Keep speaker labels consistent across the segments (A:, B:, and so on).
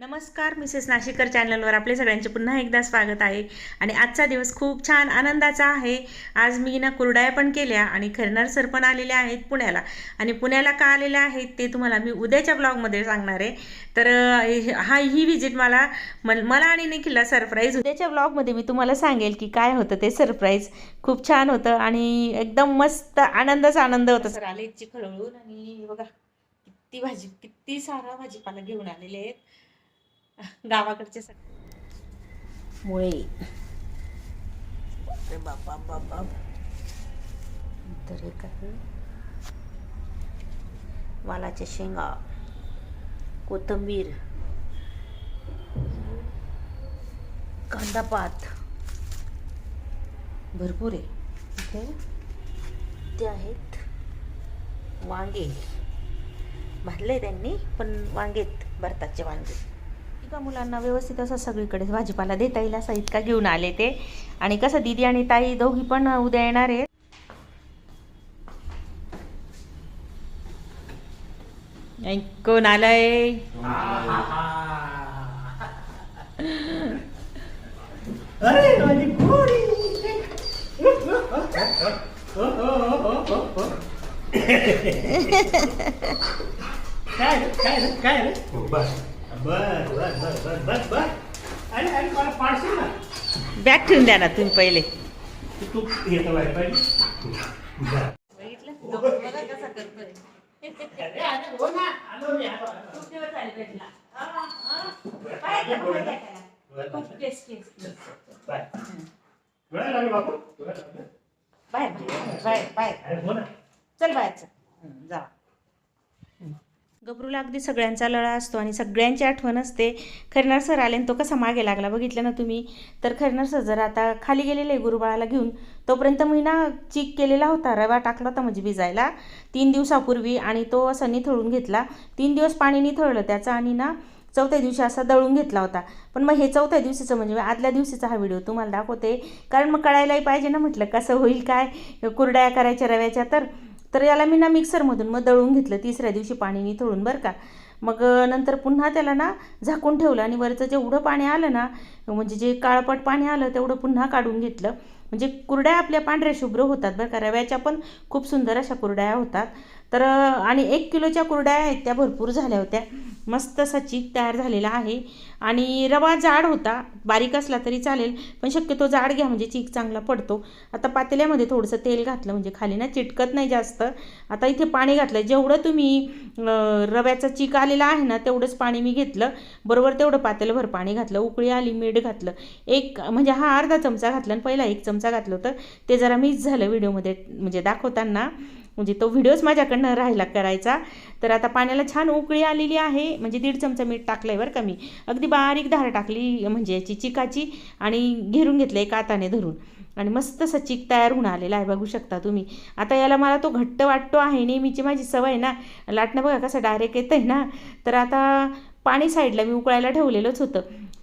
A: नमस्कार मिसेस नाशिकर चॅनलवर आपले सगळ्यांचे पुन्हा एकदा स्वागत आहे. आणि आजचा दिवस खूप छान आनंदाचा आहे. आज मी ना कुरडाया पण केल्या आणि खरणार सर पण आलेले आहेत पुण्याला. आणि पुण्याला का आलेले आहेत ते तुम्हाला मी उद्याच्या ब्लॉगमध्ये सांगणार आहे. तर हा ही व्हिजिट मला मला आणि निखिलला सरप्राईज उद्याच्या ब्लॉगमध्ये मी तुम्हाला सांगेल की काय होतं ते सरप्राईज खूप छान होतं आणि एकदम मस्त आनंदच आनंद होता. सर आले चिखळून आणि बघा किती भाजी किती सारा भाजीपाला घेऊन आलेले आहेत. गावाकडचे सगळे. मुळे. अरे बाबा बाबा तर हे काय वालाच्या शेंगा कोथंबीर कांदा पात भरपूर आहे. इथे ते आहेत. वांगे. भाजले त्यांनी पण वांगेत भरताचे वांगे. का मुलांना व्यवस्थित असं सगळीकडे भाजीपाला देता येईल असा इतका घेऊन आले ते. आणि कसं दिदी आणि ताई दोघी पण उद्या येणार आहेत. कोण आलंय?
B: काय काय रे काय रे बस बस बस बस बस बस बस अरे अरे मला पाडशील ना?
A: बॅग ठेवून द्या ना तुम्ही पहिले.
B: तू येतो बाहेर हो बाय. वेळ लागली.
A: बाहेर बाहेर बाहेर बाहेर
B: हो
A: चल जा. गबरूला अगदी सगळ्यांचा लळा असतो आणि सगळ्यांची आठवण असते. खरणार सर आले आणि तो कसा मागे लागला बघितलं ना तुम्ही? तर खरणार सर जर आता खाली गेलेले गुरुबाळाला घेऊन. तोपर्यंत मी ना चीक केलेला होता रवा टाकला होता म्हणजे भिजायला. तीन दिवसापूर्वी आणि तो असा निथळून घेतला. तीन दिवस पाणी निथळलं त्याचं आणि ना चौथ्या दिवशी असा दळून घेतला होता. पण मग हे चौथ्या दिवशीचं म्हणजे आदल्या दिवशीचा हा व्हिडिओ तुम्हाला दाखवते. कारण मग कळायलाही पाहिजे ना म्हटलं कसं होईल काय? कुरड्या करायच्या रव्याच्या तर तर याला मी ना मिक्सरमधून मग दळून घेतलं तिसऱ्या दिवशी पाणी निथळून बरं का. मग नंतर पुन्हा त्याला ना झाकून ठेवलं आणि वरचं जेवढं पाणी आलं ना म्हणजे जे काळपट पाणी आलं तेवढं पुन्हा काढून घेतलं. म्हणजे कुरड्या आपल्या पांढऱ्या शुभ्र होतात बरं का रव्याच्या पण खूप सुंदर अशा कुरड्या होतात. तर आणि एक किलोच्या कुरड्या आहेत त्या भरपूर झाल्या होत्या. मस्त असा चीक तयार झालेला आहे. आणि रवा जाड होता बारीक असला तरी चालेल पण शक्यतो जाड घ्या म्हणजे चीक चांगला पडतो. आता पातेल्यामध्ये थोडंसं तेल घातलं म्हणजे खाली ना चिटकत नाही जास्त. आता इथे पाणी घातलं जेवढं तुम्ही रव्याचा चीक आलेला आहे ना तेवढंच पाणी मी घेतलं. बरोबर तेवढं पातेलभर पाणी घातलं उकळी आली मीठ घातलं. एक म्हणजे हा अर्धा चमचा घातला आणि पहिला एक चमचा घातलं होतं. ते जरा मिस झालं व्हिडिओमध्ये म्हणजे दाखवताना. म्हणजे तो व्हिडिओच माझ्याकडनं राहिला करायचा. तर आता पाण्याला छान उकळी आलेली आहे. म्हणजे दीड चमचा मीठ टाकलं आहे बरं का मी. अगदी बारीक धार टाकली म्हणजे याची चिकाची आणि घेरून घेतलं एक हाताने धरून. आणि मस्त असं चिक तयार होऊन आलेला आहे बघू शकता तुम्ही. आता याला मला तो घट्ट वाटतो आहे. नेहमीची माझी सवय ना. लाटणं बघा कसं डायरेक्ट येतं आहे ना. तर आता पाणी साईडला मी उकळायला ठेवलेलंच होतं.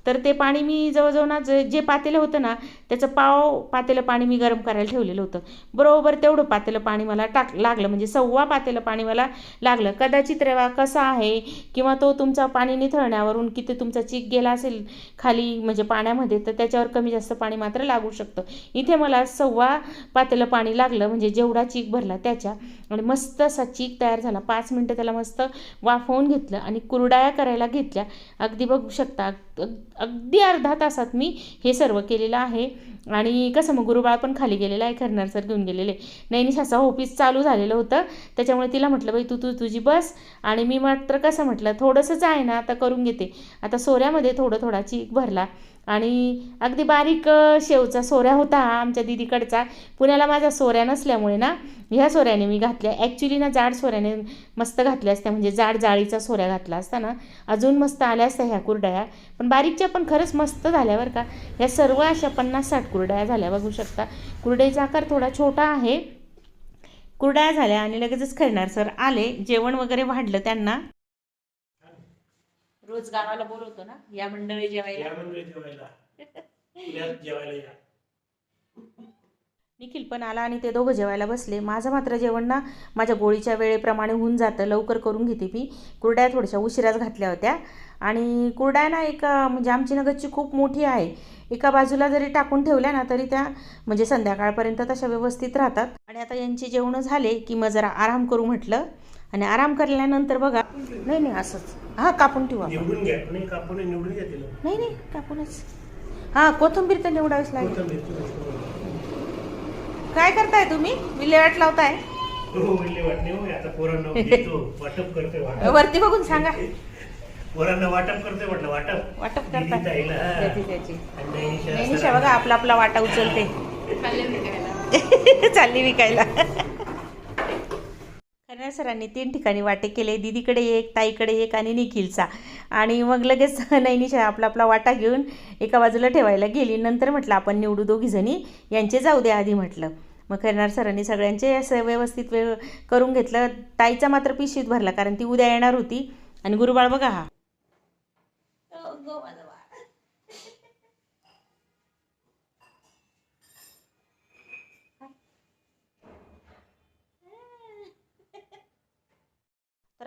A: तर ते पाणी मी जवळजवळ ना जे जे पातेलं होतं ना त्याचं पाव पातेलं पाणी मी गरम करायला ठेवलेलं होतं. बरोबर तेवढं पातेलं पाणी मला टाक लागलं म्हणजे सव्वा पातेलं पाणी मला लागलं. कदाचित रवा कसा आहे किंवा तो तुमचा पाणी निथळण्यावरून किती तुमचा चीक गेला असेल खाली म्हणजे पाण्यामध्ये तर त्याच्यावर कमी जास्त पाणी मात्र लागू शकतं. इथे मला सव्वा पातेलं पाणी लागलं म्हणजे जेवढा चीक भरला त्याच्या आणि मस्त असा चीक तयार झाला. पाच मिनटं त्याला मस्त वाफवून घेतलं आणि कुरडाया करायला घेतल्या. अगदी बघू शकता अगदी अर्धा तासात मी हे सर्व केलेलं आहे. आणि कसं मग गुरुबाळ पण खाली गेलेला आहे खरणार सर घेऊन गेलेले. नैनिश असं ऑफिस चालू झालेलं होतं. त्याच्यामुळे तिला म्हटलं बाई तू तू तुझी बस. आणि मी मात्र कसं म्हटलं थोडंसंच आहे ना आता करून घेते. आता सोऱ्यामध्ये थोडं थोडा चीक भरला. आणि अगदी बारीक शेवचा सोऱ्या होता हा आमच्या दिदीकडचा. पुण्याला माझा सोऱ्या नसल्यामुळे ना ह्या सोऱ्याने मी घातल्या. ॲक्च्युली ना जाड सोऱ्याने मस्त घातल्या असत्या. म्हणजे जाड जाळीचा सोऱ्या घातला असता ना अजून मस्त आल्या असत्या ह्या कुरड्या. पण बारीकच्या पण खरंच मस्त झाल्या बरं का. ह्या सर्व अशा पन्नास साठ कुरड्या झाल्या बघू शकता. कुरड्याचा आकार थोडा छोटा आहे. कुरड्या झाल्या आणि लगेचच खरणार सर आले. जेवण वगैरे वाढलं त्यांना. रोज गावाला बोलवतो ना या मंडळी जेवायला.
B: या मंडळी जेवायला. पुण्यात जेवायला या.
A: निखिल पण आला आणि ते दोघं जेवायला बसले. माझं मात्र जेवण ना माझ्या गोळीच्या वेळेप्रमाणे होऊन जातं. लवकर करून घेते मी. कुरड्या थोड्याशा उशिराच घातल्या होत्या. आणि कुरड्या ना एक म्हणजे आमची नगदची खूप मोठी आहे. एका बाजूला जरी टाकून ठेवल्या ना तरी त्या म्हणजे संध्याकाळपर्यंत तशा व्यवस्थित राहतात. आणि आता यांची जेवणं झाले की मग जरा आराम करू म्हटलं. आणि आराम केल्यानंतर बघा. नाही नाही असंच. हां कापून ठेवू. आपण
B: निवडून घ्या. नाही कापून निवडून घ्या तिला.
A: नाही नाही कापूनच. हां कोथिंबीर तर निवडावीच लागेल. काय करताय तुम्ही? विल्हेवाट लावताय?
B: हो हो
A: वरती बघून सांगा.
B: पोरांना वाटप करते म्हटलं वाटप.
A: वाटप करता
B: हा. नैनिशा.
A: बघा आपला आपला वाटा उचलते. चालली विकायला. करणार सरांनी तीन ठिकाणी वाटे केले. दीदीकडे एक ताईकडे एक आणि निखिलचा. आणि मग लगेच नैनिशा आपला आपला वाटा घेऊन एका बाजूला ठेवायला गेली. नंतर म्हटलं आपण निवडू दोघीजणी यांचे जाऊ द्या आधी म्हटलं. मग करणार सरांनी सगळ्यांचे असं व्यवस्थित वे करून घेतलं. ताईचा मात्र पिशवीत भरला कारण ती उद्या येणार होती. आणि गुरुबाळ बघा हा.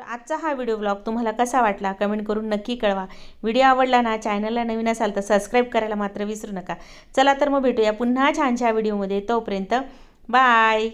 A: तर आजचा हा व्हिडिओ ब्लॉग तुम्हाला कसा वाटला कमेंट करून नक्की कळवा. व्हिडिओ आवडला ना चॅनलला नवीन असाल तर सबस्क्राईब करायला मात्र विसरू नका. चला तर मग भेटूया पुन्हा छानशा व्हिडिओमध्ये तोपर्यंत बाय